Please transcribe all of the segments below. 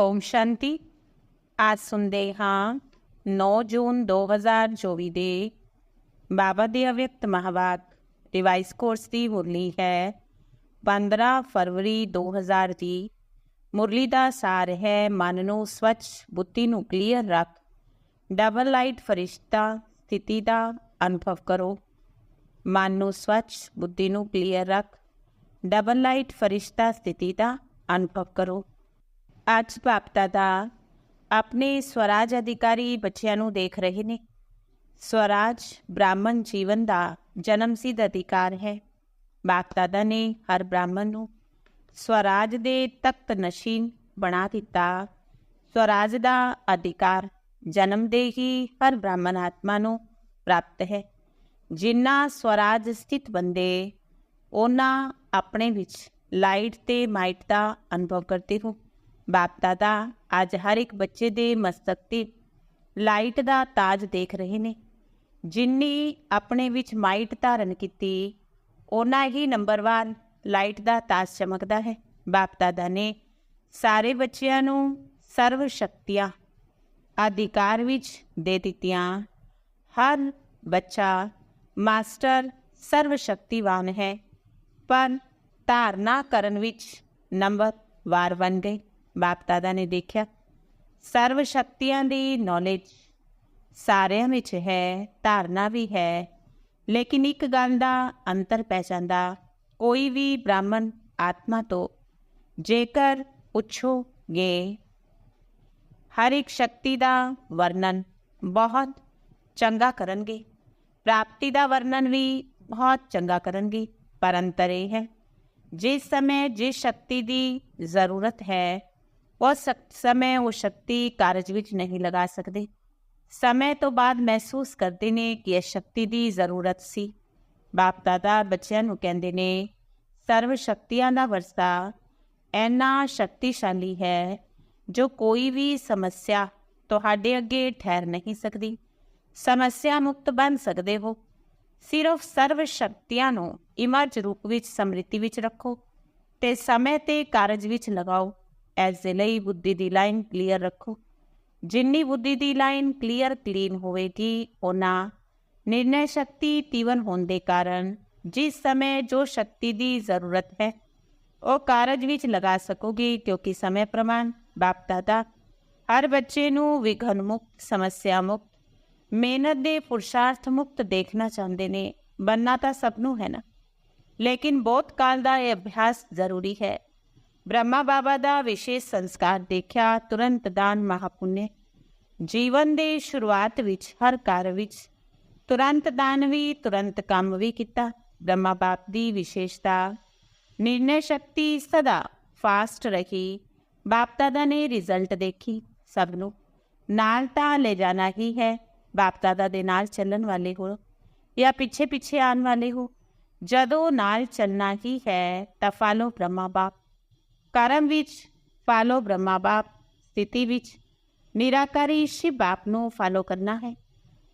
ਓਮ ਸ਼ਾਂਤੀ। ਅੱਜ ਸੁਣਦੇ ਹਾਂ 9 ਜੂਨ 2024 ਦੇ ਬਾਬਾ ਦੇ ਅਵਿਅਕਤ ਮਹਾਵਾਕ ਰਿਵਾਈਸ ਕੋਰਸ ਦੀ ਮੁਰਲੀ ਹੈ। 15 ਫਰਵਰੀ 2020 ਮੁਰਲੀ ਦਾ ਸਾਰ ਹੈ, ਮਨ ਨੂੰ ਸਵੱਛ, ਬੁੱਧੀ ਨੂੰ ਕਲੀਅਰ ਰੱਖ। ਡਬਲ ਲਾਈਟ ਫਰਿਸ਼ਤਾ ਸਥਿਤੀ ਦਾ ਅਨੁਭਵ ਕਰੋ। ਮਨ ਨੂੰ ਸਵੱਛ, ਬੁੱਧੀ ਨੂੰ ਕਲੀਅਰ ਰੱਖ। ਡਬਲ ਲਾਈਟ ਫਰਿਸ਼ਤਾ ਸਥਿਤੀ ਦਾ ਅਨੁਭਵ ਕਰੋ। ਅੱਜ ਬਾਪ ਦਾਦਾ ਆਪਣੇ ਸਵਰਾਜ ਅਧਿਕਾਰੀ ਬੱਚਿਆਂ ਨੂੰ ਦੇਖ ਰਹੇ ਨੇ। ਸਵਰਾਜ ਬ੍ਰਾਹਮਣ ਜੀਵਨ ਦਾ ਜਨਮ ਸਿੱਧ ਅਧਿਕਾਰ ਹੈ। ਬਾਪ ਦਾਦਾ ਨੇ ਹਰ ਬ੍ਰਾਹਮਣ ਨੂੰ ਸਵਰਾਜ ਦੇ ਤਖਤ ਨਸ਼ੀਨ ਬਣਾ ਦਿੱਤਾ। ਸਵਰਾਜ ਦਾ ਅਧਿਕਾਰ ਜਨਮ ਦੇ ਹੀ ਹਰ ਬ੍ਰਾਹਮਣ ਆਤਮਾ ਨੂੰ ਪ੍ਰਾਪਤ ਹੈ। ਜਿਨ੍ਹਾਂ ਸਵਰਾਜ ਸਥਿਤ ਬੰਦੇ ਉਹਨਾਂ ਆਪਣੇ ਵਿੱਚ ਲਾਈਟ ਤੇ ਮਾਈਟ ਦਾ ਅਨੁਭਵ ਕਰਦੇ ਹੋ। ਬਾਪ ਦਾਦਾ ਅੱਜ ਹਰ ਇੱਕ ਬੱਚੇ ਦੇ ਮਸਤਕ ਤੇ ਲਾਈਟ ਦਾ ਤਾਜ ਦੇਖ ਰਹੇ ਨੇ। ਜਿੰਨੀ ਆਪਣੇ ਵਿੱਚ ਮਾਈਟ ਧਾਰਨ ਕੀਤੀ ਉਹਨਾਂ ਹੀ ਨੰਬਰ ਨੰਬਰਵਾਰ ਲਾਈਟ ਦਾ ਤਾਜ ਚਮਕਦਾ ਹੈ। ਬਾਪ ਦਾਦਾ ਨੇ ਸਾਰੇ ਬੱਚਿਆਂ ਨੂੰ ਸਰਵ ਸ਼ਕਤੀਆਂ, ਅਧਿਕਾਰ ਵਿੱਚ ਦੇ ਦਿੱਤੀਆਂ। ਹਰ ਬੱਚਾ ਮਾਸਟਰ ਸਰਵ ਸ਼ਕਤੀਵਾਨ ਹੈ, ਪਰ ਧਾਰਨਾ ਕਰਨ ਵਿੱਚ ਨੰਬਰ ਵਾਰ ਬਣ ਗਏ। ਬਾਪ ਦਾਦਾ ਨੇ ਦੇਖਿਆ ਸਰਵ ਸ਼ਕਤੀਆਂ ਦੀ ਨੌਲੇਜ ਸਾਰਿਆਂ ਵਿੱਚ ਹੈ, ਧਾਰਨਾ ਵੀ ਹੈ, ਲੇਕਿਨ ਇੱਕ ਗੱਲ ਦਾ ਅੰਤਰ ਪੈ ਜਾਂਦਾ, ਕੋਈ ਵੀ ਬ੍ਰਾਹਮਣ ਆਤਮਾ ਤੋਂ ਜੇਕਰ ਪੁੱਛੋਗੇ ਹਰ ਇੱਕ ਸ਼ਕਤੀ ਦਾ ਵਰਣਨ ਬਹੁਤ ਚੰਗਾ ਕਰਨਗੇ, ਪ੍ਰਾਪਤੀ ਦਾ ਵਰਣਨ ਵੀ ਬਹੁਤ ਚੰਗਾ ਕਰਨਗੇ, ਪਰ ਅੰਤਰ ਇਹ ਹੈ, ਜਿਸ ਸਮੇਂ ਜਿਸ ਸ਼ਕਤੀ ਦੀ ਜ਼ਰੂਰਤ ਹੈ ਉਹ ਸਮੇਂ ਉਹ ਸ਼ਕਤੀ ਕਾਰਜ ਵਿੱਚ ਨਹੀਂ ਲਗਾ ਸਕਦੇ। ਸਮੇਂ ਤੋਂ ਬਾਅਦ ਮਹਿਸੂਸ ਕਰਦੇ ਨੇ ਕਿ ਇਹ ਸ਼ਕਤੀ ਦੀ ਜ਼ਰੂਰਤ ਸੀ। ਬਾਪ ਦਾਦਾ ਬੱਚਿਆਂ ਨੂੰ ਕਹਿੰਦੇ ਨੇ, ਸਰਵ ਸ਼ਕਤੀਆਂ ਦਾ ਵਰਸਾ ਐਨਾ ਸ਼ਕਤੀਸ਼ਾਲੀ ਹੈ ਜੋ ਕੋਈ ਵੀ ਸਮੱਸਿਆ ਤੁਹਾਡੇ ਅੱਗੇ ਠਹਿਰ ਨਹੀਂ ਸਕਦੀ। ਸਮੱਸਿਆ ਮੁਕਤ ਬਣ ਸਕਦੇ ਹੋ। ਸਿਰਫ ਸਰਵ ਸ਼ਕਤੀਆਂ ਨੂੰ ਇਮਰਜ ਰੂਪ ਵਿੱਚ ਸਮ੍ਰਿਤੀ ਵਿੱਚ ਰੱਖੋ ਤੇ ਸਮੇਂ ਤੇ ਕਾਰਜ ਵਿੱਚ ਲਗਾਓ। ਇਸ ਦੇ ਲਈ ਬੁੱਧੀ ਦੀ ਲਾਈਨ ਕਲੀਅਰ ਰੱਖੋ। ਜਿੰਨੀ ਬੁੱਧੀ ਦੀ ਲਾਈਨ ਕਲੀਅਰ ਕਲੀਨ ਹੋਵੇਗੀ ਉਹਨਾਂ ਨਿਰਣੈ ਸ਼ਕਤੀ ਤੀਵਨ ਹੋਣ ਦੇ ਕਾਰਨ ਜਿਸ ਸਮੇਂ ਜੋ ਸ਼ਕਤੀ ਦੀ ਜ਼ਰੂਰਤ ਹੈ, ਉਹ ਕਾਰਜ ਵਿੱਚ ਲਗਾ ਸਕੋਗੇ ਕਿਉਂਕਿ ਸਮੇਂ ਪ੍ਰਮਾਣ ਬਾਪ ਦਾਦਾ ਹਰ ਬੱਚੇ ਨੂੰ ਵਿਘਨ ਮੁਕਤ, ਸਮੱਸਿਆ ਮੁਕਤ, ਮਿਹਨਤ ਦੇ ਪੁਰਸ਼ਾਰਥ ਮੁਕਤ ਦੇਖਣਾ ਚਾਹੁੰਦੇ ਨੇ ਬੰਨਾ ਤਾਂ ਸਭ ਨੂੰ ਹੈ ਨਾ। ਲੇਕਿਨ ਬਹੁਤ ਕਾਲ ਦਾ ਇਹ ਅਭਿਆਸ ਜ਼ਰੂਰੀ ਹੈ। ਬ੍ਰਹਮਾ ਬਾਬਾ ਦਾ ਵਿਸ਼ੇਸ਼ ਸੰਸਕਾਰ ਦੇਖਿਆ, ਤੁਰੰਤ ਦਾਨ ਮਹਾਪੁੰਨੇ। ਜੀਵਨ ਦੇ ਸ਼ੁਰੂਆਤ ਵਿੱਚ, ਹਰ ਕਾਰ ਵਿੱਚ ਤੁਰੰਤ ਦਾਨ ਵੀ, ਤੁਰੰਤ ਕੰਮ ਵੀ ਕੀਤਾ। ਬ੍ਰਹਮਾ ਬਾਪ ਦੀ ਵਿਸ਼ੇਸ਼ਤਾ, ਨਿਰਣੈ ਸ਼ਕਤੀ ਸਦਾ ਫਾਸਟ ਰਹੀ। ਬਾਪ ਦਾਦਾ ਨੇ ਰਿਜ਼ਲਟ ਦੇਖੀ ਸਭ ਨੂੰ। ਨਾਲ ਤਾਂ ਲੈ ਜਾਣਾ ਹੀ ਹੈ, ਬਾਪ ਦਾਦਾ ਦੇ ਨਾਲ ਚੱਲਣ ਵਾਲੇ ਹੋ ਜਾਂ ਪਿੱਛੇ ਪਿੱਛੇ ਆਉਣ ਵਾਲੇ ਹੋ। ਜਦੋਂ ਨਾਲ ਚੱਲਣਾ ਹੀ ਹੈ, ਤਾਂ ਫਾਲੋ ਬ੍ਰਹਮਾ ਬਾਪ। ਕਰਮ ਵਿੱਚ ਫਾਲੋ ਬ੍ਰਹਮਾ ਬਾਪ, ਸਥਿਤੀ ਵਿੱਚ ਨਿਰਾਕਾਰੀ ਸ਼ਿਵ ਬਾਪ ਨੂੰ ਫਾਲੋ ਕਰਨਾ ਹੈ।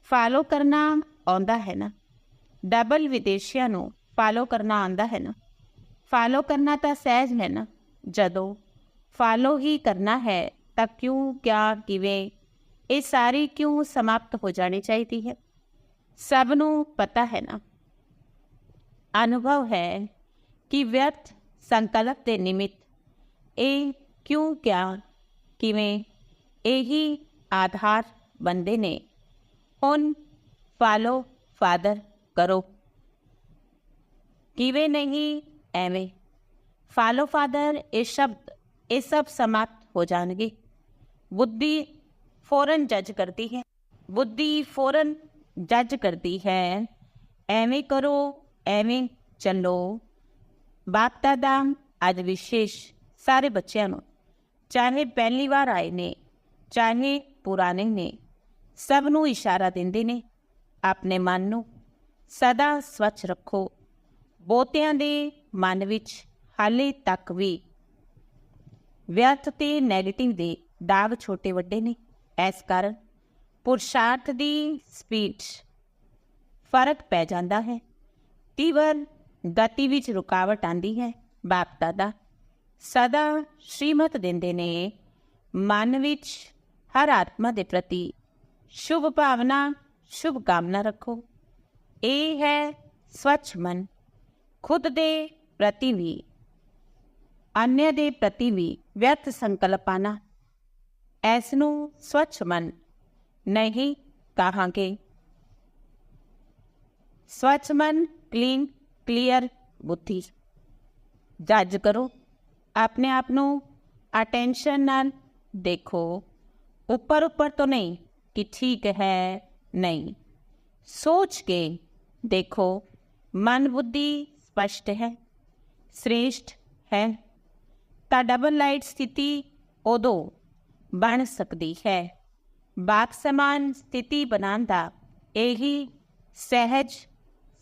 ਫਾਲੋ ਕਰਨਾ ਆਉਂਦਾ ਹੈ ਨਾ? ਡਬਲ ਵਿਦੇਸ਼ੀਆਂ ਨੂੰ ਫਾਲੋ ਕਰਨਾ ਆਉਂਦਾ ਹੈ ਨਾ? ਫਾਲੋ ਕਰਨਾ ਤਾਂ ਸਹਿਜ ਹੈ ਨਾ? ਜਦੋਂ ਫਾਲੋ ਹੀ ਕਰਨਾ ਹੈ ਤਾਂ ਕਿਉਂ, ਕਿਆ, ਕਿਵੇਂ? ਇਹ ਸਾਰੀ ਕਿਉਂ ਸਮਾਪਤ ਹੋ ਜਾਣੀ ਚਾਹੀਦੀ ਹੈ? ਸਭ ਨੂੰ ਪਤਾ ਹੈ ਨਾ? ਅਨੁਭਵ ਹੈ ਕਿ ਵਿਅਰਥ ਸੰਕਲਪ ਦੇ ਨਿਮਿਤ ਇਹ ਕਿਉਂ ਕਿਆ ਕਿਵੇਂ ਇਹੀ ਆਧਾਰ ਬੰਦੇ ਨੇ ਹੁਣ ਫਾਲੋ ਫਾਦਰ ਕਰੋ ਕਿਵੇਂ ਨਹੀਂ ਐਵੇਂ ਫਾਲੋ ਫਾਦਰ ਇਹ ਸ਼ਬਦ ਇਹ ਸਭ ਸਮਾਪਤ ਹੋ ਜਾਣਗੇ ਬੁੱਧੀ ਫੌਰਨ ਜੱਜ ਕਰਦੀ ਹੈ ਬੁੱਧੀ ਫੌਰਨ ਜੱਜ ਕਰਦੀ ਹੈ ਐਵੇਂ ਕਰੋ ਐਵੇਂ ਚੱਲੋ ਬਾਪ ਦਾਦਾ ਅੱਜ ਵਿਸ਼ੇਸ਼ ਸਾਰੇ ਬੱਚਿਆਂ ਨੂੰ, ਚਾਹੇ ਪਹਿਲੀ ਵਾਰ ਆਏ ਨੇ, ਚਾਹੇ ਪੁਰਾਣੇ ਨੇ, ਸਭ ਨੂੰ ਇਸ਼ਾਰਾ ਦਿੰਦੇ ਨੇ, ਆਪਣੇ ਮਨ ਨੂੰ ਸਦਾ ਸਵੱਛ ਰੱਖੋ। ਬਹੁਤਿਆਂ ਦੇ ਮਨ ਵਿੱਚ ਹਾਲੇ ਤੱਕ ਵੀ ਵਿਅਰਥ ਤੇ ਨੈਗੇਟਿਵ ਦੇ ਦਾਗ ਛੋਟੇ ਵੱਡੇ ਨੇ। ਇਸ ਕਾਰਨ ਪੁਰਸ਼ਾਰਥ ਦੀ ਸਪੀਡ ਫ਼ਰਕ ਪੈ ਜਾਂਦਾ ਹੈ। ਤੀਵਰ ਗਤੀ ਵਿੱਚ ਰੁਕਾਵਟ ਆਂਦੀ ਹੈ। ਬਾਪ ਦਾਦਾ ਸਦਾ ਸ਼੍ਰੀਮਤ ਦਿੰਦੇ ਨੇ, ਮਨ ਵਿੱਚ ਹਰ ਆਤਮਾ ਦੇ ਪ੍ਰਤੀ ਸ਼ੁਭ ਭਾਵਨਾ, ਸ਼ੁਭ ਕਾਮਨਾ ਰੱਖੋ। ਇਹ ਹੈ ਸਵੱਛ ਮਨ, ਖੁਦ ਦੇ ਪ੍ਰਤੀ ਵੀ, ਅਨਿਆ ਦੇ ਪ੍ਰਤੀ ਵੀ ਵਿਅਰਥ ਸੰਕਲਪਾਨਾ। ਇਸ ਨੂੰ ਸਵੱਛ ਮਨ ਨਹੀਂ ਕਹਾਂਗੇ। ਸਵੱਛ ਮਨ, ਕਲੀਨ, ਕਲੀਅਰ, ਬੁੱਧੀ। ਜੱਜ ਕਰੋ। ਆਪਣੇ ਆਪ ਨੂੰ ਅਟੈਂਸ਼ਨ ਨਾਲ ਦੇਖੋ ਉੱਪਰ ਉੱਪਰ ਤੋਂ ਨਹੀਂ ਕਿ ਠੀਕ ਹੈ ਨਹੀਂ ਸੋਚ ਕੇ ਦੇਖੋ ਮਨ ਬੁੱਧੀ ਸਪਸ਼ਟ ਹੈ ਸ੍ਰੇਸ਼ਟ ਹੈ ਤਾਂ ਡਬਲ ਲਾਈਟ ਸਥਿਤੀ ਉਦੋਂ ਬਣ ਸਕਦੀ ਹੈ ਬਾਕ ਸਮਾਨ ਸਥਿਤੀ ਬਣਾਉਣ ਦਾ ਇਹੀ ਸਹਿਜ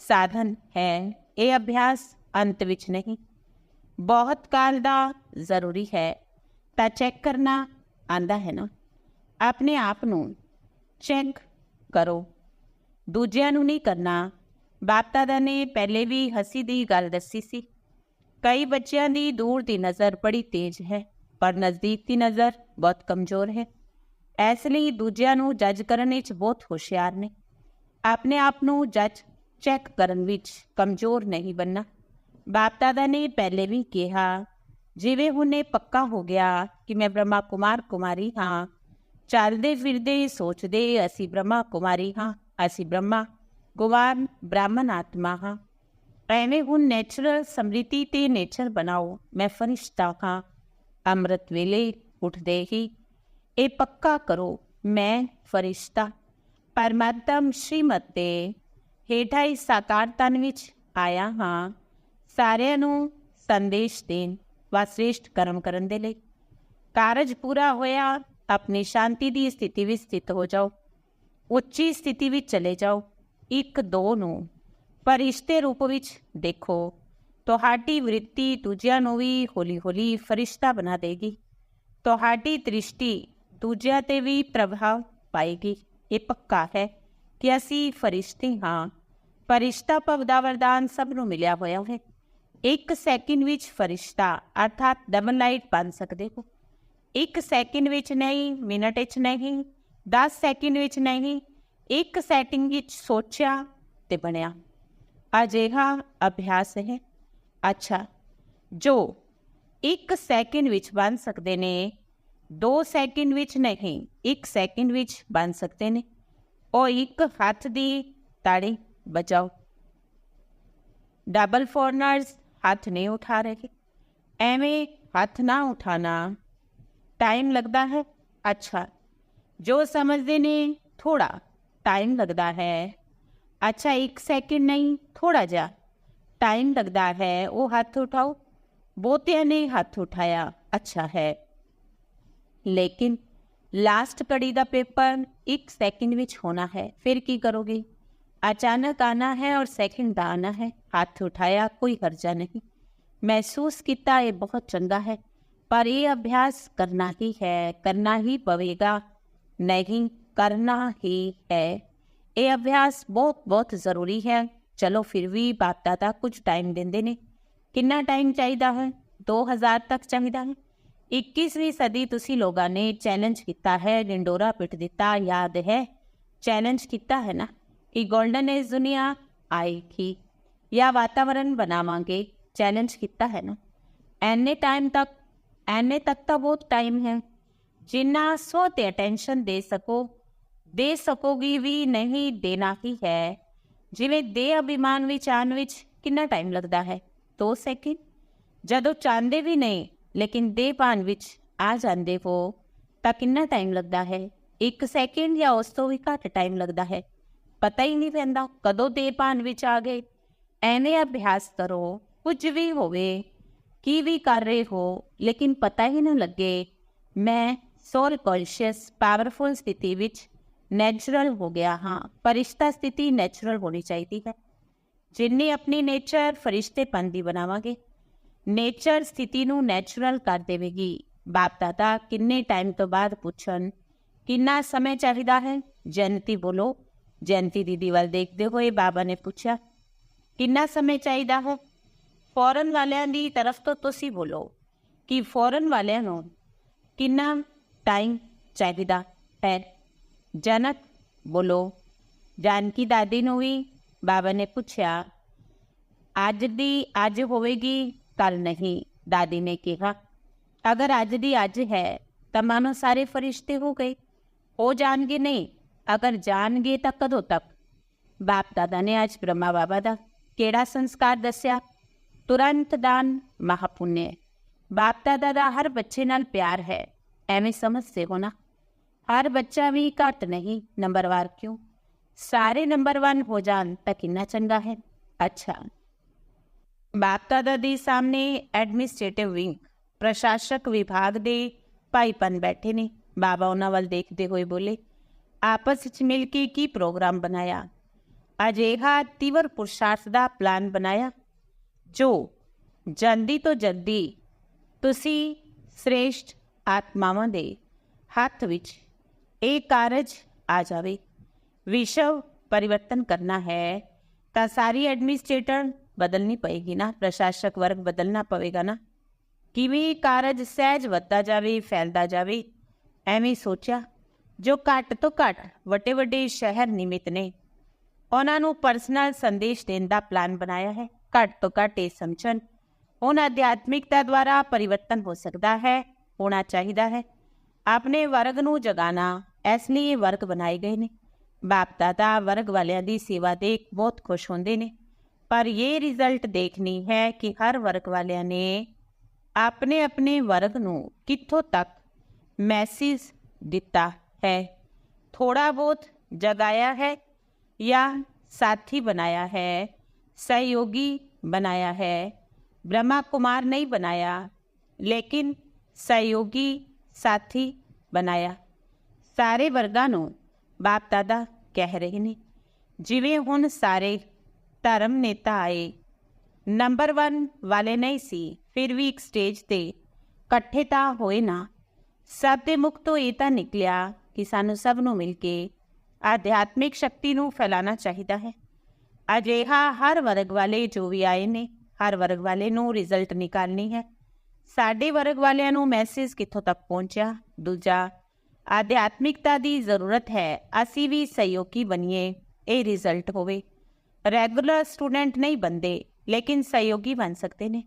ਸਾਧਨ ਹੈ ਇਹ ਅਭਿਆਸ ਅੰਤ ਵਿੱਚ ਨਹੀਂ ਬਹੁਤ ਕਾਲ ਦਾ ਜ਼ਰੂਰੀ ਹੈ। ਤਾਂ ਚੈੱਕ ਕਰਨਾ ਆਂਦਾ ਹੈ ਨਾ। ਆਪਣੇ ਆਪ ਨੂੰ ਚੈੱਕ ਕਰੋ। ਦੂਜਿਆਂ ਨੂੰ ਨਹੀਂ ਕਰਨਾ। ਬਾਪ ਦਾਦਾ ਨੇ ਪਹਿਲੇ ਵੀ ਹਸੀ ਦੀ ਗੱਲ ਦੱਸੀ ਸੀ। ਕਈ ਬੱਚਿਆਂ ਦੀ ਦੂਰ ਦੀ ਨਜ਼ਰ ਬੜੀ ਤੇਜ਼ ਹੈ, ਪਰ ਨਜ਼ਦੀਕ ਦੀ ਨਜ਼ਰ ਬਹੁਤ ਕਮਜ਼ੋਰ ਹੈ। ਇਸ ਲਈ ਦੂਜਿਆਂ ਨੂੰ ਜੱਜ ਕਰਨ ਵਿੱਚ ਬਹੁਤ ਹੁਸ਼ਿਆਰ ਨੇ। ਆਪਣੇ ਆਪ ਨੂੰ ਜੱਜ ਚੈੱਕ ਕਰਨ ਵਿੱਚ ਕਮਜ਼ੋਰ ਨਹੀਂ ਬੰਨਾ ਬਾਪ ਦਾਦਾ ਨੇ ਪਹਿਲੇ ਵੀ ਕਿਹਾ, ਜਿਵੇਂ ਹੁਣੇ ਪੱਕਾ ਹੋ ਗਿਆ ਕਿ ਮੈਂ ਬ੍ਰਹਮਾ ਕੁਮਾਰ ਕੁਮਾਰੀ ਹਾਂ, ਚੱਲਦੇ ਫਿਰਦੇ ਸੋਚਦੇ ਅਸੀਂ ਬ੍ਰਹਮਾ ਕੁਮਾਰੀ ਹਾਂ, ਅਸੀਂ ਬ੍ਰਹਮਾ ਗੁਵਾਨ ਬ੍ਰਾਹਮਣ ਆਤਮਾ ਹਾਂ। ਐਵੇਂ ਹੁਣ ਨੇਚਰਲ ਸਮ੍ਰਿਤੀ ਤੇ ਨੇਚਰ ਬਣਾਓ, ਮੈਂ ਫਰਿਸ਼ਤਾ ਹਾਂ, ਅੰਮ੍ਰਿਤ ਵੇਲੇ ਉੱਠਦੇ ਹੀ ਇਹ ਪੱਕਾ ਕਰੋ, ਮੈਂ ਫਰਿਸ਼ਤਾ। ਪਰਮਾਤਮ ਸ਼੍ਰੀਮਤ ਤੇ ਹੇਠਾਂ ਇਸ ਸਾਕਾਰ ਤਨ ਵਿੱਚ ਆਇਆ ਹਾਂ। ਸਾਰਿਆਂ ਨੂੰ ਸੰਦੇਸ਼ ਦੇਣ ਵਾ ਕਰਮ ਕਰਨ ਦੇ ਲਈ। ਕਾਰਜ ਪੂਰਾ ਹੋਇਆ, ਆਪਣੀ ਸ਼ਾਂਤੀ ਦੀ ਸਥਿਤੀ ਵਿੱਚ ਸਥਿਤ ਹੋ ਜਾਓ। ਉੱਚੀ ਸਥਿਤੀ ਵਿੱਚ ਚਲੇ ਜਾਓ। ਇੱਕ ਦੋ ਨੂੰ ਫਰਿਸ਼ਤੇ ਰੂਪ ਵਿੱਚ ਦੇਖੋ। ਤੁਹਾਡੀ ਵ੍ਰਿਤੀ ਦੂਜਿਆਂ ਨੂੰ ਵੀ ਹੌਲੀ-ਹੌਲੀ ਫਰਿਸ਼ਤਾ ਬਣਾ ਦੇਗੀ। ਤੁਹਾਡੀ ਦ੍ਰਿਸ਼ਟੀ ਦੂਜਿਆਂ ਤੇ ਵੀ ਪ੍ਰਭਾਵ ਪਾਏਗੀ। ਇਹ ਪੱਕਾ ਹੈ ਕਿ ਅਸੀਂ ਫਰਿਸ਼ਤੇ ਹਾਂ। ਫਰਿਸ਼ਤਾ ਭਵ ਦਾ ਵਰਦਾਨ ਸਭ ਨੂੰ ਮਿਲਿਆ ਹੋਇਆ ਹੈ। ਇੱਕ ਸੈਕਿੰਡ ਵਿੱਚ ਫਰਿਸ਼ਤਾ, ਅਰਥਾਤ ਡਬਲ ਲਾਈਟ ਬਣ ਸਕਦੇ ਹੋ। ਇੱਕ ਸੈਕਿੰਡ ਵਿੱਚ ਨਹੀਂ ਮਿੰਟ ਵਿੱਚ ਨਹੀਂ 10 ਸੈਕਿੰਡ ਵਿੱਚ ਨਹੀਂ, ਇੱਕ ਸੈਟਿੰਗ ਵਿੱਚ ਸੋਚਿਆ ਤੇ ਬਣਿਆ। ਅਜਿਹਾ ਅਭਿਆਸ ਹੈ। ਅੱਛਾ, ਜੋ ਇੱਕ ਸੈਕਿੰਡ ਵਿੱਚ ਬਣ ਸਕਦੇ ਨੇ 2 ਸੈਕਿੰਡ ਵਿੱਚ ਨਹੀਂ 1 ਸੈਕਿੰਡ ਵਿੱਚ ਬਣ ਸਕਦੇ ਨੇ। ਉਹ ਇੱਕ ਹੱਥ ਦੀ ਤਾੜੀ ਬਜਾਓ ਡਬਲ ਫੋਰਨਰਸ ਹੱਥ ਨਹੀਂ ਉਠਾ ਰਹੇ ਐਵੇਂ ਹੱਥ ਨਾ ਉਠਾਣਾ ਟਾਈਮ ਲੱਗਦਾ ਹੈ ਅੱਛਾ ਜੋ ਸਮਝਦੇ ਨੇ ਥੋੜਾ ਟਾਈਮ ਲੱਗਦਾ ਹੈ ਅੱਛਾ 1 ਸੈਕਿੰਡ ਨਹੀਂ ਥੋੜਾ ਜਿਹਾ ਟਾਈਮ ਲੱਗਦਾ ਹੈ ਉਹ ਹੱਥ ਉਠਾਓ ਬਹੁਤਿਆਂ ਨੇ ਹੱਥ ਉਠਾਇਆ ਅੱਛਾ ਹੈ ਲੇਕਿਨ ਲਾਸਟ ਕੜੀ ਦਾ ਪੇਪਰ 1 ਸੈਕਿੰਡ ਵਿੱਚ ਹੋਣਾ ਹੈ ਫਿਰ ਕੀ ਕਰੋਗੇ ਅਚਾਨਕ ਆਣਾ ਹੈ ਔਰ ਸੈਕਿੰਡ ਦਾ ਆਣਾ ਹੈ ਹੱਥ ਉਠਾਇਆ ਕੋਈ ਹਰਜਾ ਨਹੀਂ ਮਹਿਸੂਸ ਕੀਤਾ ਇਹ ਬਹੁਤ ਚੰਗਾ ਹੈ ਪਰ ਇਹ ਅਭਿਆਸ ਕਰਨਾ ਹੀ ਹੈ ਕਰਨਾ ਹੀ ਪਵੇਗਾ ਨਹੀਂ ਕਰਨਾ ਹੀ ਹੈ ਇਹ ਅਭਿਆਸ ਬਹੁਤ ਬਹੁਤ ਜ਼ਰੂਰੀ ਹੈ ਚਲੋ ਫਿਰ ਵੀ ਬਾਤਾਂ ਦਾ ਕੁਝ ਟਾਈਮ ਦਿੰਦੇ ਨੇ ਕਿੰਨਾ ਟਾਈਮ ਚਾਹੀਦਾ ਹੈ 2000 ਤੱਕ ਚਾਹੀਦਾ ਹੈ 21ਵੀਂ ਸਦੀ ਤੁਸੀਂ ਲੋਕਾਂ ਨੇ ਚੈਲੰਜ ਕੀਤਾ ਹੈ ਡਿੰਡੋਰਾ ਪਿੱਟ ਦਿੱਤਾ ਯਾਦ ਹੈ ਚੈਲੰਜ ਕੀਤਾ ਹੈ ਨਾ ਕਿ 골ਡਨ ਏਜ ਦੁਨੀਆ ਆਏਗੀ ਜਾਂ ਵਾਤਾਵਰਣ ਬਣਾਵਾਂਗੇ ਚੈਲੰਜ ਕੀਤਾ ਹੈ ਨਾ ਐਨੇ ਟਾਈਮ ਤੱਕ ਐਨੇ ਤੱਕ ਤਾਂ ਬਹੁਤ ਟਾਈਮ ਹੈ ਜਿੰਨਾ ਸੋ ਤੇ ਅਟੈਂਸ਼ਨ ਦੇ ਸਕੋ ਦੇ ਸਕੋਗੀ ਵੀ ਨਹੀਂ ਦੇਣਾ ਹੀ ਹੈ ਜਿਵੇਂ ਦੇ ਅਭਿਮਾਨ ਵਿੱਚ ਆਉਣ ਵਿੱਚ ਕਿੰਨਾ ਟਾਈਮ ਲੱਗਦਾ ਹੈ 2 ਸੈਕਿੰਡ ਜਦੋਂ ਚਾਹੁੰਦੇ ਵੀ ਨਹੀਂ ਲੇਕਿਨ ਦੇ ਪਾਣ ਵਿੱਚ ਆ ਜਾਂਦੇ ਹੋ ਤਾਂ ਕਿੰਨਾ ਟਾਈਮ ਲੱਗਦਾ ਹੈ 1 ਸੈਕਿੰਡ ਜਾਂ ਉਸ ਤੋਂ ਵੀ ਘੱਟ ਟਾਈਮ ਲੱਗਦਾ ਹੈ ਪਤਾ ਹੀ ਨਹੀਂ ਰਹਿੰਦਾ ਕਦੋਂ ਦੇ ਭਾਨ ਵਿੱਚ ਆ ਗਏ। ਐਨੇ ਅਭਿਆਸ ਕਰੋ, ਕੁਝ ਵੀ ਹੋਵੇ, ਕੀ ਵੀ ਕਰ ਰਹੇ ਹੋ, ਲੇਕਿਨ ਪਤਾ ਹੀ ਨਾ ਲੱਗੇ। ਮੈਂ ਸੋਲ ਕੌਨਸ਼ੀਅਸ ਪਾਵਰਫੁਲ ਸਥਿਤੀ ਵਿੱਚ ਨੈਚੁਰਲ ਹੋ ਗਿਆ ਹਾਂ। ਫਰਿਸ਼ਤਾ ਸਥਿਤੀ ਨੈਚੁਰਲ ਹੋਣੀ ਚਾਹੀਦੀ ਹੈ। ਜਿੰਨੀ ਆਪਣੀ ਨੇਚਰ ਫਰਿਸ਼ਤੇਪਨ ਦੀ ਬਣਾਵਾਂਗੇ। ਨੇਚਰ ਸਥਿਤੀ ਨੂੰ ਨੈਚੁਰਲ ਕਰ ਦੇਵੇਗੀ। ਬਾਪ ਦਾਦਾ ਕਿੰਨੇ ਟਾਈਮ ਤੋਂ ਬਾਅਦ ਪੁੱਛਣ, ਕਿੰਨਾ ਸਮੇਂ ਚਾਹੀਦਾ ਹੈ? ਜਨਤੀ ਬੋਲੋ। ਜੈਨਤੀ ਦੀਦੀ ਵੱਲ ਦੇਖਦੇ ਹੋਏ ਬਾਬਾ ਨੇ ਪੁੱਛਿਆ, ਕਿੰਨਾ ਸਮੇਂ ਚਾਹੀਦਾ ਹੈ? ਫੋਰਨ ਵਾਲਿਆਂ ਦੀ ਤਰਫ ਤੋਂ ਤੁਸੀਂ ਬੋਲੋ ਕਿ ਫੌਰਨ ਵਾਲਿਆਂ ਨੂੰ ਕਿੰਨਾ ਟਾਈਮ ਚਾਹੀਦਾ? ਹੈ ਜਨਕ ਬੋਲੋ। ਜਾਨਕੀ ਦਾਦੀ ਨੂੰ ਵੀ ਬਾਬਾ ਨੇ ਪੁੱਛਿਆ, ਅੱਜ ਦੀ ਅੱਜ ਹੋਵੇਗੀ ਕੱਲ ਨਹੀਂ। ਦਾਦੀ ਨੇ ਕਿਹਾ, ਅਗਰ ਅੱਜ ਦੀ ਅੱਜ ਹੈ, ਤਾਂ ਮਾਨੋ ਸਾਰੇ ਫਰਿਸ਼ਤੇ ਹੋ ਗਏ। ਉਹ ਜਾਣਗੇ ਨਹੀਂ। ਅਗਰ ਜਾਣਗੇ ਤਾਂ ਕਦੋਂ ਤੱਕ ਬਾਪ ਦਾਦਾ ਨੇ ਅੱਜ ਬ੍ਰਹਮਾ ਬਾਬਾ ਦਾ ਕਿਹੜਾ ਸੰਸਕਾਰ ਦੱਸਿਆ ਤੁਰੰਤ ਦਾਨ ਮਹਾਪੁੰਨਯ ਬਾਪ ਦਾਦਾ ਦਾ ਹਰ ਬੱਚੇ ਨਾਲ ਪਿਆਰ ਹੈ ਐਵੇਂ ਸਮਝਦੇ ਹੋ ਨਾ ਹਰ ਬੱਚਾ ਵੀ ਘੱਟ ਨਹੀਂ ਨੰਬਰਵਾਰ ਕਿਉਂ ਸਾਰੇ ਨੰਬਰ 1 ਹੋ ਜਾਣ ਤਾਂ ਕਿੰਨਾ ਚੰਗਾ ਹੈ ਅੱਛਾ ਬਾਪ ਦਾਦਾ ਦੇ ਸਾਹਮਣੇ ਐਡਮਿਨਿਸਟ੍ਰੇਟਿਵ ਵਿੰਗ ਪ੍ਰਸ਼ਾਸਕ ਵਿਭਾਗ ਦੇ ਭਾਈਪਨ ਬੈਠੇ ਨੇ ਬਾਬਾ ਉਹਨਾਂ ਵੱਲ ਦੇਖਦੇ ਹੋਏ ਬੋਲੇ ਆਪਸ ਵਿੱਚ ਮਿਲ ਕੇ ਕੀ ਪ੍ਰੋਗਰਾਮ ਬਣਾਇਆ ਅਜਿਹਾ ਤੀਵਰ ਪੁਰਸ਼ਾਰਥ ਦਾ ਪਲਾਨ ਬਣਾਇਆ ਜੋ ਜਲਦੀ ਤੋਂ ਜਲਦੀ ਤੁਸੀਂ ਸ੍ਰੇਸ਼ਟ ਆਤਮਾਵਾਂ ਦੇ ਹੱਥ ਵਿੱਚ ਇਹ ਕਾਰਜ ਆ ਜਾਵੇ ਵਿਸ਼ਵ ਪਰਿਵਰਤਨ ਕਰਨਾ ਹੈ ਤਾਂ ਸਾਰੀ ਐਡਮਿਨਿਸਟ੍ਰੇਟਰ ਬਦਲਣੀ ਪਏਗੀ ਨਾ ਪ੍ਰਸ਼ਾਸਕ ਵਰਗ ਬਦਲਣਾ ਪਵੇਗਾ ਨਾ ਕਿਵੇਂ ਇਹ ਕਾਰਜ ਸਹਿਜ ਵੱਧਦਾ ਜਾਵੇ ਫੈਲਦਾ ਜਾਵੇ ਐਵੇਂ ਸੋਚਿਆ ਜੋ ਘੱਟ ਤੋਂ ਘੱਟ ਵੱਡੇ ਵੱਡੇ ਸ਼ਹਿਰ ਨਿਮਿਤ ਨੇ। ਉਹਨਾਂ ਨੂੰ ਪਰਸਨਲ ਸੰਦੇਸ਼ ਦੇਣ ਦਾ ਪਲਾਨ ਬਣਾਇਆ ਹੈ। ਘੱਟ ਤੋਂ ਘੱਟ ਇਹ ਸਮਝਣ ਹੁਣ ਅਧਿਆਤਮਿਕਤਾ ਦੁਆਰਾ ਪਰਿਵਰਤਨ ਹੋ ਸਕਦਾ ਹੈ, ਹੋਣਾ ਚਾਹੀਦਾ ਹੈ। ਆਪਣੇ ਵਰਗ ਨੂੰ ਜਗਾਣਾ ਇਸ ਲਈ ਵਰਗ ਬਣਾਏ ਗਏ ਨੇ। ਬਾਪ ਦਾਦਾ ਵਰਗ ਵਾਲਿਆਂ ਦੀ ਸੇਵਾ ਦੇਖ ਬਹੁਤ ਖੁਸ਼ ਹੁੰਦੇ ਨੇ। ਪਰ ਇਹ ਰਿਜ਼ਲਟ ਦੇਖਣੀ ਹੈ ਕਿ ਹਰ ਵਰਗ ਵਾਲਿਆਂ ਨੇ ਆਪਣੇ ਆਪਣੇ ਵਰਗ ਨੂੰ ਕਿੱਥੋਂ ਤੱਕ ਮੈਸੇਜ ਦਿੱਤਾ ਹੈ ਥੋੜਾ ਬਹੁਤ ਜਗਾਇਆ ਹੈ ਜਾਂ ਸਾਥੀ ਬਣਾਇਆ ਹੈ ਸਹਿਯੋਗੀ ਬਣਾਇਆ ਹੈ ब्रह्मा कुमार नहीं बनाया ਲੇਕਿਨ ਸਹਿਯੋਗੀ ਸਾਥੀ ਬਣਾਇਆ ਸਾਰੇ ਵਰਗਾਂ ਨੂੰ ਬਾਪ ਦਾਦਾ ਕਹਿ ਰਹੇ ਨੇ ਜਿਵੇਂ ਹੁਣ ਸਾਰੇ ਧਰਮ ਨੇਤਾ ਆਏ ਨੰਬਰ 1 ਵਾਲੇ ਨਹੀਂ ਸੀ ਫਿਰ ਵੀ ਇੱਕ ਸਟੇਜ ਤੇ ਇਕੱਠੇ ਤਾਂ ਹੋਏ ਨਾ ਸਭ ਦੇ ਮੁਖ ਤੋਂ ਇਹ ਤਾਂ ਨਿਕਲਿਆ ਕਿ ਸਾਨੂੰ ਸਭ ਨੂੰ ਮਿਲ ਕੇ ਆਧਿਆਤਮਿਕ ਸ਼ਕਤੀ ਨੂੰ ਫੈਲਾਉਣਾ ਚਾਹੀਦਾ ਹੈ। ਅਜਿਹਾ ਹਰ ਵਰਗ ਵਾਲੇ ਜੋ ਵੀ ਆਏ ਨੇ, ਹਰ ਵਰਗ ਵਾਲੇ ਨੂੰ ਰਿਜ਼ਲਟ ਨਿਕਾਲਣੀ ਹੈ। ਸਾਡੇ ਵਰਗ ਵਾਲਿਆਂ ਨੂੰ ਮੈਸੇਜ ਕਿੱਥੋਂ ਤੱਕ ਪਹੁੰਚਿਆ? ਦੂਜਾ, ਆਧਿਆਤਮਿਕਤਾ ਦੀ ਜ਼ਰੂਰਤ ਹੈ, ਅਸੀਂ ਵੀ ਸਹਿਯੋਗੀ ਬਣੀਏ, ਇਹ ਰਿਜ਼ਲਟ ਹੋਵੇ। ਰੈਗੂਲਰ ਸਟੂਡੈਂਟ ਨਹੀਂ ਬੰਦੇ ਲੇਕਿਨ ਸਹਿਯੋਗੀ ਬਣ ਸਕਦੇ ਨੇ।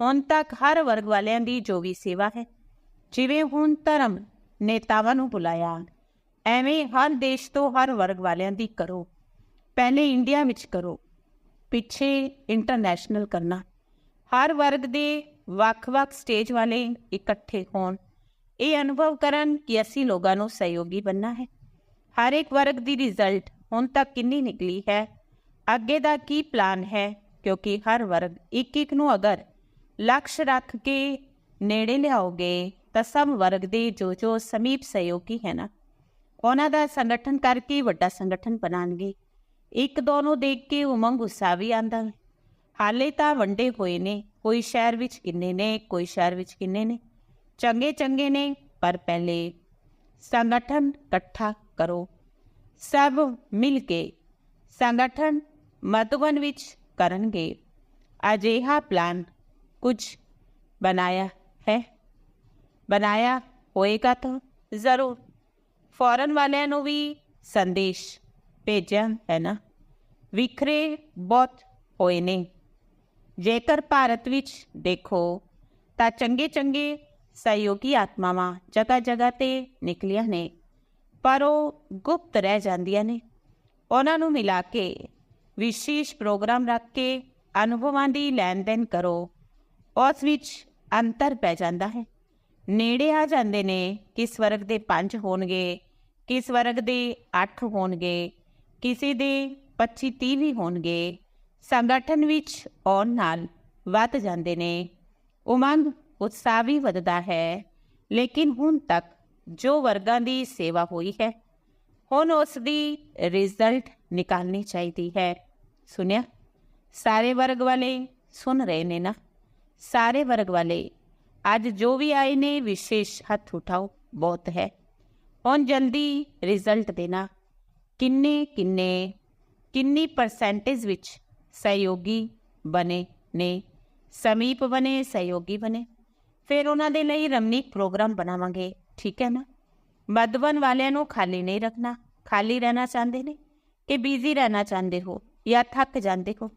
ਹੁਣ ਤੱਕ ਹਰ ਵਰਗ ਵਾਲਿਆਂ ਦੀ ਜੋ ਵੀ ਸੇਵਾ ਹੈ, ਜਿਵੇਂ ਹੁਣ ਧਰਮ ਨੇਤਾਵਾਂ ਨੂੰ ਬੁਲਾਇਆ। ਐਵੇਂ ਹਰ ਦੇਸ਼ ਤੋਂ ਹਰ ਵਰਗ ਵਾਲਿਆਂ ਦੀ ਕਰੋ। ਪਹਿਲੇ ਇੰਡੀਆ ਵਿੱਚ ਕਰੋ, ਪਿੱਛੇ ਇੰਟਰਨੈਸ਼ਨਲ ਕਰਨਾ। ਹਰ ਵਰਗ ਦੇ ਵੱਖ-ਵੱਖ ਸਟੇਜ ਵਾਲੇ ਇਕੱਠੇ ਹੋਣ। ਇਹ ਅਨੁਭਵ ਕਰਨ ਕਿ ਅਸੀਂ ਲੋਕਾਂ ਨੂੰ ਸਹਿਯੋਗੀ ਬੰਨਾ ਹੈ। ਹਰ ਇੱਕ ਵਰਗ ਦੀ ਰਿਜ਼ਲਟ ਹੁਣ ਤੱਕ ਕਿੰਨੀ ਨਿਕਲੀ ਹੈ? ਅੱਗੇ ਦਾ ਕੀ ਪਲਾਨ ਹੈ? ਕਿਉਂਕਿ ਹਰ ਵਰਗ ਇੱਕ ਇੱਕ ਨੂੰ ਅਗਰ ਲਕਸ਼ ਰੱਖ ਕੇ ਨੇੜੇ ਲਿਆਓਗੇ ਤਾਂ ਸਭ ਵਰਗ ਦੇ ਜੋ ਜੋ ਸਮੀਪ ਸਹਿਯੋਗੀ ਹੈ ਨਾ, ਉਹਨਾਂ ਦਾ ਸੰਗਠਨ ਕਰਕੇ ਵੱਡਾ ਸੰਗਠਨ ਬਣਾਣਗੇ ਇੱਕ ਦੋ ਨੂੰ ਦੇਖ ਕੇ ਉਮੰਗ ਗੁੱਸਾ ਵੀ ਆਂਦਾ ਹਾਲੇ ਤਾਂ ਵੰਡੇ ਹੋਏ ਨੇ, ਕੋਈ ਸ਼ਹਿਰ ਵਿੱਚ ਕਿੰਨੇ ਨੇ, ਕੋਈ ਸ਼ਹਿਰ ਵਿੱਚ ਕਿੰਨੇ ਨੇ। ਚੰਗੇ ਚੰਗੇ ਨੇ, ਪਰ ਪਹਿਲੇ ਸੰਗਠਨ ਇਕੱਠਾ ਕਰੋ। ਸਭ ਮਿਲ ਕੇ ਸੰਗਠਨ ਮਤਵਨ ਵਿੱਚ ਕਰਨਗੇ। ਅਜਿਹਾ ਪਲਾਨ ਕੁਝ ਬਣਾਇਆ ਹੈ। ਬਣਾਇਆ ਹੋਏਗਾ ਤਾਂ ਜ਼ਰੂਰ। ਫੌਰਨ ਵਾਲਿਆਂ ਨੂੰ ਵੀ ਸੰਦੇਸ਼ ਭੇਜਿਆ ਹੈ ਨਾ? ਵਿਖਰੇ ਬਹੁਤ ਹੋਏ ਨੇ। ਜੇਕਰ ਭਾਰਤ ਵਿੱਚ ਦੇਖੋ, ਤਾਂ ਚੰਗੇ ਚੰਗੇ ਸਹਿਯੋਗੀ ਆਤਮਾਵਾਂ ਜਗ੍ਹਾ ਜਗ੍ਹਾ ਤੇ ਨਿਕਲੀਆਂ ਨੇ, ਪਰ ਉਹ ਗੁਪਤ ਰਹਿ ਜਾਂਦੀਆਂ ਨੇ। ਉਹਨਾਂ ਨੂੰ ਮਿਲਾ ਕੇ ਵਿਸ਼ੇਸ਼ ਪ੍ਰੋਗਰਾਮ ਰੱਖ ਕੇ ਅਨੁਭਵਾਂ ਦੀ ਲੈਣ ਦੇਣ ਕਰੋ, ਉਸ ਵਿੱਚ ਅੰਤਰ ਪੈ ਜਾਂਦਾ ਹੈ। ਨੇੜੇ ਆ ਜਾਂਦੇ ਨੇ ਕਿਸ ਵਰਗ ਦੇ 5 ਹੋਣਗੇ ਕਿਸ ਵਰਗ ਦੇ 8 ਹੋਣਗੇ, ਕਿਸੇ ਦੇ 25 30 ਵੀ ਹੋਣਗੇ, ਸੰਗਠਨ ਵਿੱਚ ਆਉਣ ਨਾਲ ਵੱਧ ਜਾਂਦੇ ਨੇ। ਉਮੰਗ ਉਤਸ਼ਾਹ ਵੀ ਵਧਦਾ ਹੈ, ਲੇਕਿਨ ਹੁਣ ਤੱਕ ਜੋ ਵਰਗਾਂ ਦੀ ਸੇਵਾ ਹੋਈ ਹੈ, ਹੁਣ ਉਸ ਦੀ ਰਿਜ਼ਲਟ ਨਿਕਾਲਣੀ ਚਾਹੀਦੀ ਹੈ। ਸੁਣਿਆ? ਸਾਰੇ ਵਰਗ ਵਾਲੇ ਸੁਣ ਰਹੇ ਨੇ ਨਾ? ਸਾਰੇ ਵਰਗ ਵਾਲੇ ਅੱਜ ਜੋ ਵੀ ਆਏ ਨੇ, ਵਿਸ਼ੇਸ਼ ਹੱਥ ਉਠਾਓ, ਬਹੁਤ ਹੈ। ਹੁਣ ਜਲਦੀ ਰਿਜ਼ਲਟ ਦੇਣਾ। ਕਿੰਨੇ ਕਿੰਨੇ, ਕਿੰਨੀ ਪਰਸੈਂਟੇਜ ਵਿੱਚ ਸਹਿਯੋਗੀ ਬਣੇ ਨੇ? ਸਮੀਪ ਬਣੇ, ਸਹਿਯੋਗੀ ਬਣੇ। ਫਿਰ ਉਹਨਾਂ ਦੇ ਲਈ ਰਮਨੀਕ ਪ੍ਰੋਗਰਾਮ ਬਣਾਵਾਂਗੇ। ਠੀਕ ਹੈ ਨਾ? ਮਧਵਨ ਵਾਲਿਆਂ ਨੂੰ ਖਾਲੀ ਨਹੀਂ ਰੱਖਣਾ। ਖਾਲੀ ਰਹਿਣਾ ਚਾਹੁੰਦੇ ਨੇ ਕਿ ਬਿਜ਼ੀ ਰਹਿਣਾ ਚਾਹੁੰਦੇ ਹੋ ਜਾਂ ਥੱਕ ਜਾਂਦੇ ਹੋ?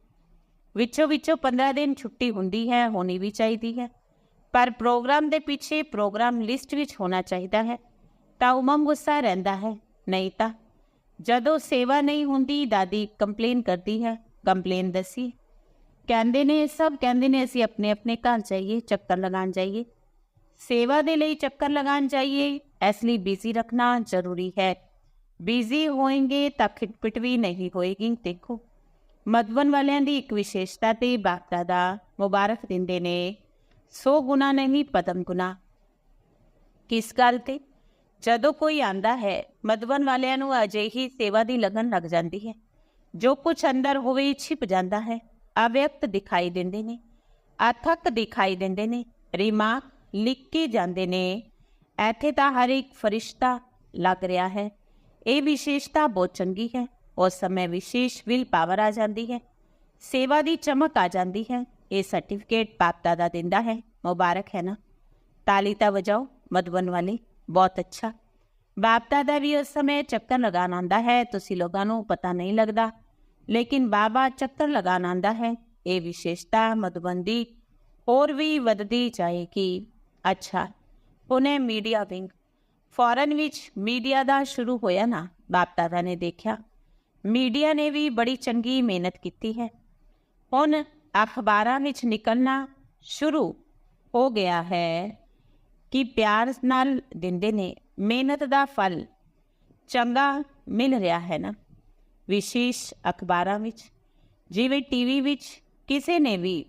ਵਿੱਚੋਂ ਵਿੱਚੋਂ 15 ਦਿਨ ਛੁੱਟੀ ਹੁੰਦੀ ਹੈ, ਹੋਣੀ ਵੀ ਚਾਹੀਦੀ ਹੈ। ਪਰ ਪ੍ਰੋਗਰਾਮ ਦੇ ਪਿੱਛੇ ਪ੍ਰੋਗਰਾਮ ਲਿਸਟ ਵਿੱਚ ਹੋਣਾ ਚਾਹੀਦਾ ਹੈ। ਤਾਂ ਉਮਮ ਗੁੱਸਾ ਰਹਿੰਦਾ ਹੈ। ਨਹੀਂ ਤਾਂ, ਜਦੋਂ ਸੇਵਾ ਨਹੀਂ ਹੁੰਦੀ, ਦਾਦੀ ਕੰਪਲੇਨ ਕਰਦੀ ਹੈ, ਕੰਪਲੇਨ ਦੱਸੀ। ਕਹਿੰਦੇ ਨੇ, ਸਭ ਕਹਿੰਦੇ ਨੇ, ਅਸੀਂ ਆਪਣੇ ਆਪਣੇ ਘਰ ਜਾਈਏ, ਚੱਕਰ ਲਗਾਉਣ ਜਾਈਏ। ਸੇਵਾ ਦੇ ਲਈ ਚੱਕਰ ਲਗਾਉਣ ਜਾਈਏ, ਇਸ ਲਈ ਬਿਜ਼ੀ ਰੱਖਣਾ ਜ਼ਰੂਰੀ ਹੈ। ਬਿਜ਼ੀ ਹੋਏਗੇ ਤਾਂ ਖਿਟਪਿਟ ਵੀ ਨਹੀਂ ਹੋਏਗੀ, ਦੇਖੋ। ਮਧਵਨ ਵਾਲਿਆਂ ਦੀ ਇੱਕ ਵਿਸ਼ੇਸ਼ਤਾ ਤੇ ਬਾਪ ਦਾ ਮੁਬਾਰਕ ਦਿੰਦੇ ਨੇ। ਸੋ ਗੁਣਾ ਨਹੀਂ, ਪਦਮ ਗੁਣਾ। ਕਿਸ ਗੱਲ ਤੇ? ਜਦੋਂ ਕੋਈ ਆਂਦਾ ਹੈ, ਮਧਵਨ ਵਾਲਿਆਂ ਨੂੰ ਅਜਿਹੀ ਸੇਵਾ ਦੀ ਲਗਨ ਲੱਗ ਜਾਂਦੀ ਹੈ। ਜੋ ਕੁਝ ਅੰਦਰ ਹੋਵੇ ਛਿਪ ਜਾਂਦਾ ਹੈ। ਅਵਿਅਕਤ ਦਿਖਾਈ ਦਿੰਦੇ ਨੇ, ਅਥਕ ਦਿਖਾਈ ਦਿੰਦੇ ਨੇ, ਰੀਮਾ ਲਿਖ ਕੇ ਜਾਂਦੇ ਨੇ। ਇੱਥੇ ਤਾਂ ਹਰ ਇੱਕ ਫਰਿਸ਼ਤਾ ਲੱਗ ਰਿਹਾ ਹੈ। ਇਹ ਵਿਸ਼ੇਸ਼ਤਾ ਬਹੁਤ ਚੰਗੀ ਹੈ। ਉਸ ਸਮੇਂ ਵਿਸ਼ੇਸ਼ ਵਿਲ ਪਾਵਰ ਆ ਜਾਂਦੀ ਹੈ। ਸੇਵਾ ਦੀ ਚਮਕ ਆ ਜਾਂਦੀ ਹੈ। ਇਹ ਸਰਟੀਫਿਕੇਟ ਬਾਪ ਦਾਦਾ ਦਿੰਦਾ ਹੈ। ਮੁਬਾਰਕ ਹੈ ਨਾ। ਤਾਲੀ ਤਾਂ ਵਜਾਓ, ਮਧਵਨ ਵਾਲੀ, ਬਹੁਤ ਅੱਛਾ। ਬਾਪ ਦਾਦਾ ਵੀ ਉਸ ਸਮੇਂ ਚੱਕਰ ਲਗਾਉਣ ਆਉਂਦਾ ਹੈ, ਤੁਸੀਂ ਲੋਕਾਂ ਨੂੰ ਪਤਾ ਨਹੀਂ ਲੱਗਦਾ। ਲੇਕਿਨ ਬਾਬਾ ਚੱਕਰ ਲਗਾਉਣ ਆਉਂਦਾ ਹੈ, ਇਹ ਵਿਸ਼ੇਸ਼ਤਾ ਮਧਵੰਦੀ ਹੋਰ ਵੀ ਵੱਧਦੀ ਜਾਏਗੀ। ਅੱਛਾ ਪੁਨੇ ਮੀਡੀਆ ਵਿੰਗ। ਫੋਰਨ ਵਿੱਚ ਮੀਡੀਆ ਦਾ ਸ਼ੁਰੂ ਹੋਇਆ ਨਾ, ਬਾਪ ਦਾਦਾ ਨੇ ਦੇਖਿਆ। ਮੀਡੀਆ ਨੇ ਵੀ ਬੜੀ ਚੰਗੀ ਮਿਹਨਤ ਕੀਤੀ ਹੈ। ਹੁਣ ਅਖਬਾਰਾਂ ਵਿੱਚ ਨਿਕਲਣਾ ਸ਼ੁਰੂ ਹੋ ਗਿਆ ਹੈ ਕਿ ਪਿਆਰ ਨਾਲ ਦਿੰਦੇ ਨੇ, ਮਿਹਨਤ ਦਾ ਫਲ ਚੰਗਾ ਮਿਲ ਰਿਹਾ ਹੈ ਨਾ? ਵਿਸ਼ੇਸ਼ ਅਖਬਾਰਾਂ ਵਿੱਚ, ਜਿਵੇਂ ਟੀਵੀ ਵਿੱਚ ਕਿਸੇ ਨੇ ਵੀ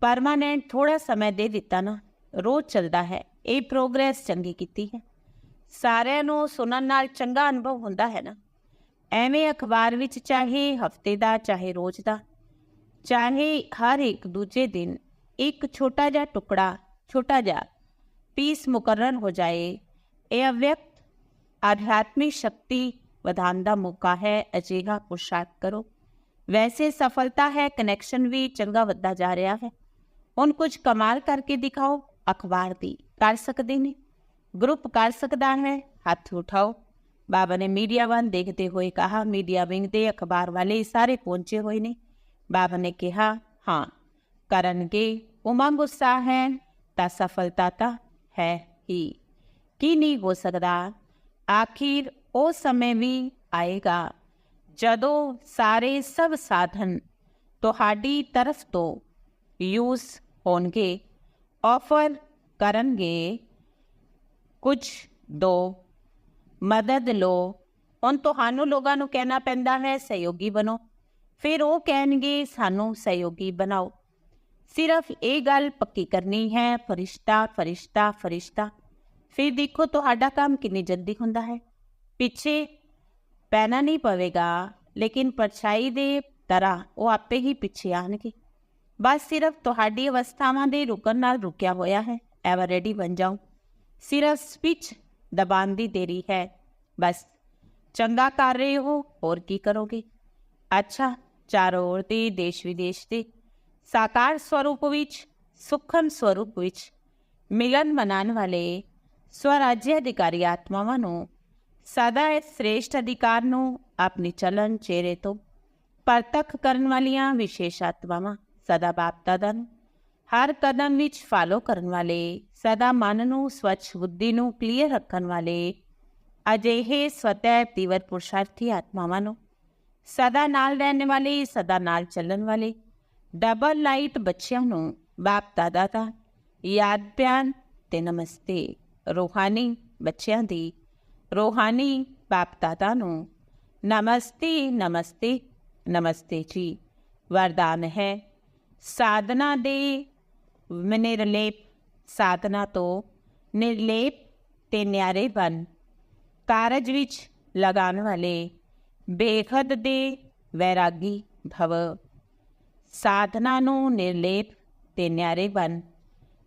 ਪਰਮਾਨੈਂਟ ਥੋੜਾ ਸਮਾਂ ਦੇ ਦਿੱਤਾ ਨਾ, ਰੋਜ਼ ਚੱਲਦਾ ਹੈ। ਇਹ ਪ੍ਰੋਗਰੈਸ ਚੰਗੀ ਕੀਤੀ ਹੈ। ਸਾਰਿਆਂ ਨੂੰ ਸੁਣਨ ਨਾਲ ਚੰਗਾ ਅਨੁਭਵ ਹੁੰਦਾ ਹੈ ਨਾ? ਐਵੇਂ ਅਖਬਾਰ ਵਿੱਚ ਚਾਹੇ ਹਫ਼ਤੇ ਦਾ, ਚਾਹੇ ਰੋਜ਼ ਦਾ ਚਾਹੇ ਹਰ ਇੱਕ ਦੂਜੇ ਦਿਨ ਇੱਕ ਛੋਟਾ ਜਿਹਾ ਟੁਕੜਾ, ਛੋਟਾ ਜਿਹਾ ਪੀਸ ਮੁਕਰਰ ਹੋ ਜਾਏ, ਇਹ ਅਵਿਅਕਤ ਆਧਿਆਤਮਿਕ ਸ਼ਕਤੀ ਵਧਾਉਣ ਦਾ ਮੌਕਾ ਹੈ, ਅਜਿਹਾ ਪੁਰਸ਼ਾਰਥ ਕਰੋ। ਵੈਸੇ ਸਫਲਤਾ ਹੈ ਕਨੈਕਸ਼ਨ ਵੀ ਚੰਗਾ ਵੱਧਦਾ ਜਾ ਰਿਹਾ ਹੈ। ਹੁਣ ਕੁਝ ਕਮਾਲ ਕਰਕੇ ਦਿਖਾਓ, ਅਖਬਾਰ ਦੀ ਕਰ ਸਕਦੇ ਨੇ। ਗਰੁੱਪ ਕਰ ਸਕਦਾ ਹੈ, ਹੱਥ ਉਠਾਓ। ਬਾਬਾ ਨੇ ਮੀਡੀਆ ਵੱਲ ਦੇਖਦੇ ਹੋਏ ਕਹਾ ਮੀਡੀਆ ਵਿੰਗ ਦੇ ਅਖਬਾਰ ਵਾਲੇ ਸਾਰੇ ਪਹੁੰਚੇ ਹੋਏ ਨੇ। ਬਾਬਾ ਨੇ ਕਿਹਾ ਹਾਂ ਕਰਨਗੇ ਉਮੰਗ ਉਤਸ਼ਾਹ ਹੈ ਤਾਂ ਸਫਲਤਾ ਤਾਂ ਹੈ ਹੀ ਕੀ ਨਹੀਂ ਹੋ ਸਕਦਾ ਆਖਿਰ ਉਹ ਸਮੇਂ ਵੀ ਆਏਗਾ ਜਦੋਂ ਸਾਰੇ ਸਭ ਸਾਧਨ ਤੁਹਾਡੀ ਤਰਫ ਤੋਂ ਯੂਜ਼ ਹੋਣਗੇ ਆਫਰ ਕਰਨਗੇ ਕੁਝ ਦੋ ਮਦਦ ਲੋ ਹੁਣ ਤੁਹਾਨੂੰ ਲੋਕਾਂ ਨੂੰ ਕਹਿਣਾ ਪੈਂਦਾ ਹੈ ਸਹਿਯੋਗੀ ਬਣੋ ਫਿਰ ਉਹ ਕਹਿਣਗੇ, ਸਾਨੂੰ ਸਹਿਯੋਗੀ ਬਣਾਓ। ਸਿਰਫ ਇਹ ਗੱਲ ਪੱਕੀ ਕਰਨੀ ਹੈ, ਫਰਿਸ਼ਤਾ ਫਰਿਸ਼ਤਾ ਫਰਿਸ਼ਤਾ। ਫਿਰ ਦੇਖੋ ਤੁਹਾਡਾ ਕੰਮ ਕਿੰਨੀ ਜਲਦੀ ਹੁੰਦਾ ਹੈ। ਪਿੱਛੇ ਪੈਣਾ ਨਹੀਂ ਪਵੇਗਾ, ਲੇਕਿਨ ਪਰਛਾਈ ਦੇ ਤਰ੍ਹਾਂ ਉਹ ਆਪੇ ਹੀ ਪਿੱਛੇ ਆਣਗੇ ਬਸ ਸਿਰਫ ਤੁਹਾਡੀ ਅਵਸਥਾਵਾਂ ਦੇ ਰੁਕਣ ਨਾਲ ਰੁਕਿਆ ਹੋਇਆ ਹੈ। ਐਵਰ ਰੈਡੀ ਬਣ ਜਾਓ। ਸਿਰਫ ਸਪਿਚ ਦਬਾਨ ਦੀ ਦੇਰੀ ਹੈ। ਬਸ। ਚੰਗਾ ਕਰ ਰਹੇ ਹੋ, ਹੋਰ ਕੀ ਕਰੋਗੇ? ਅੱਛਾ ਚਾਰੋ ਓਰ ਤੇ ਦੇਸ਼ ਵਿਦੇਸ਼ ਤੇ ਸਾਕਾਰ ਸਵਰੂਪ ਵਿੱਚ, ਸੁਖਮ ਸਵਰੂਪ ਵਿੱਚ ਮਿਲਨ ਮਨਾਨ ਵਾਲੇ ਸਵਰਾਜ ਅਧਿਕਾਰੀ ਆਤਮਾਵਾਂ ਨੂੰ ਸਦਾ ਇਸ ਸ੍ਰੇਸ਼ਟ ਅਧਿਕਾਰ ਨੂੰ ਆਪਣੀ ਚਲਨ ਚਿਹਰੇ ਤੋਂ ਪਰਤਖ ਕਰਨ ਵਾਲੀਆਂ ਵਿਸ਼ੇਸ਼ ਆਤਮਾਵਾਂ ਸਦਾ ਬਾਪ ਦਾਦਾ ਨੂੰ, ਹਰ ਕਦਮ ਵਿੱਚ ਫਾਲੋ ਕਰਨ ਵਾਲੇ, ਸਦਾ ਮਨ ਨੂੰ ਸਵੱਛ ਬੁੱਧੀ ਨੂੰ ਕਲੀਅਰ ਰੱਖਣ ਵਾਲੇ ਅਜਿਹੇ ਸਵਤੈ ਤੀਵਰ ਪੁਰਸ਼ਾਰਥੀ ਆਤਮਾਵਾਂ ਨੂੰ ਸਦਾ ਨਾਲ ਰਹਿਣ ਵਾਲੇ, ਸਦਾ ਨਾਲ ਚੱਲਣ ਵਾਲੇ। ਡਬਲ ਲਾਈਟ ਬੱਚਿਆਂ ਨੂੰ ਬਾਪ ਦਾਦਾ ਦਾ ਯਾਦ ਪਿਆਰ ਤੇ ਨਮਸਤੇ। ਰੋਹਾਨੀ ਬੱਚਿਆਂ ਦੀ ਰੋਹਾਨੀ ਬਾਪ ਦਾਦਾ ਨੂੰ ਨਮਸਤੇ ਨਮਸਤੇ ਨਮਸਤੇ ਜੀ। ਵਰਦਾਨ ਹੈ, ਸਾਧਨਾ ਦੇ ਨਿਰਲੇਪ, ਸਾਧਨਾ ਤੋਂ ਨਿਰਲੇਪ ਤੇ ਨਿਆਰੇ ਬਨ ਕਾਰਜ ਵਿੱਚ ਲਗਾਉਣ ਵਾਲੇ ਬੇਖਦ ਦੇ ਵੈਰਾਗੀ ਭਵ। ਸਾਧਨਾ ਨੂੰ ਨਿਰਲੇਪ ਤੇ ਨਿਆਰੇ ਬਨ।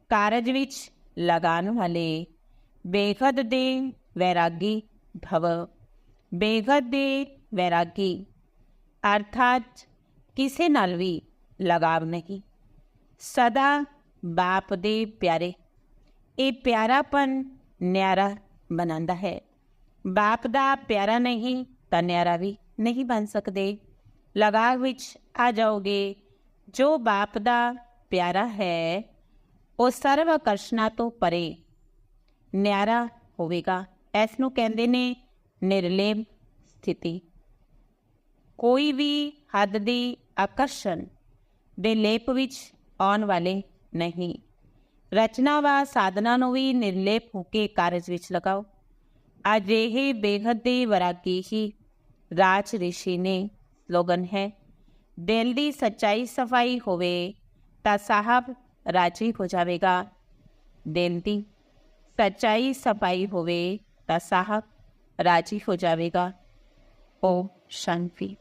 ਕਾਰਜ ਵਿੱਚ ਲਗਾਉਣ ਵਾਲੇ ਬੇਖਦ ਦੇ ਵੈਰਾਗੀ ਭਵ। ਬੇਖਦ ਦੇ ਵੈਰਾਗੀ ਅਰਥਾਤ ਕਿਸੇ ਨਾਲ ਵੀ ਲਗਾਵ ਨਹੀਂ। ਸਦਾ ਬਾਪ ਦੇ ਪਿਆਰੇ। ਇਹ ਪਿਆਰਾਪਨ ਨਿਆਰਾ ਬਣਾਉਂਦਾ ਹੈ। ਬਾਪ ਦਾ ਪਿਆਰਾ ਨਹੀਂ ਤਾਂ ਨਿਆਰਾ ਵੀ ਨਹੀਂ ਬਣ ਸਕਦੇ। ਲਗਾਵ ਵਿੱਚ ਆ ਜਾਓਗੇ, ਜੋ ਬਾਪ ਦਾ ਪਿਆਰਾ ਹੈ, ਉਹ ਸਰਵ ਆਕਰਸ਼ਣਾ ਤੋਂ ਪਰੇ। ਨਿਆਰਾ ਹੋਵੇਗਾ। ਇਸ ਨੂੰ ਕਹਿੰਦੇ ਨੇ ਨਿਰਲੇਪ ਸਥਿਤੀ। ਕੋਈ ਵੀ ਹੱਦ ਦੀ ਆਕਰਸ਼ਣ ਦੇ ਲੇਪ ਵਿੱਚ ਆਉਣ ਵਾਲੇ ਨਹੀਂ। ਰਚਨਾ ਵਾ ਸਾਧਨਾ ਨੂੰ ਵੀ ਨਿਰਲੇਪ ਹੋ ਕੇ ਕਾਰਜ ਵਿੱਚ ਲਗਾਓ। ਅਜਿਹੇ ਬੇਹੱਦ ਦੇ ਵਰਾਗੀ ਹੀ ਰਾਜ ਰਿਸ਼ੀ ਨੇ ਸਲੋਗਨ ਹੈ ਦਿਲ ਦੀ ਸੱਚਾਈ ਸਫ਼ਾਈ ਹੋਵੇ ਤਾਂ ਸਾਹਿਬ ਰਾਜੀ ਹੋ ਜਾਵੇਗਾ ਦਿਲ ਦੀ ਸੱਚਾਈ ਸਫ਼ਾਈ ਹੋਵੇ ਤਾਂ ਸਾਹਿਬ ਰਾਜੀ ਹੋ ਜਾਵੇਗਾ ਓ ਸ਼ਾਂਤੀ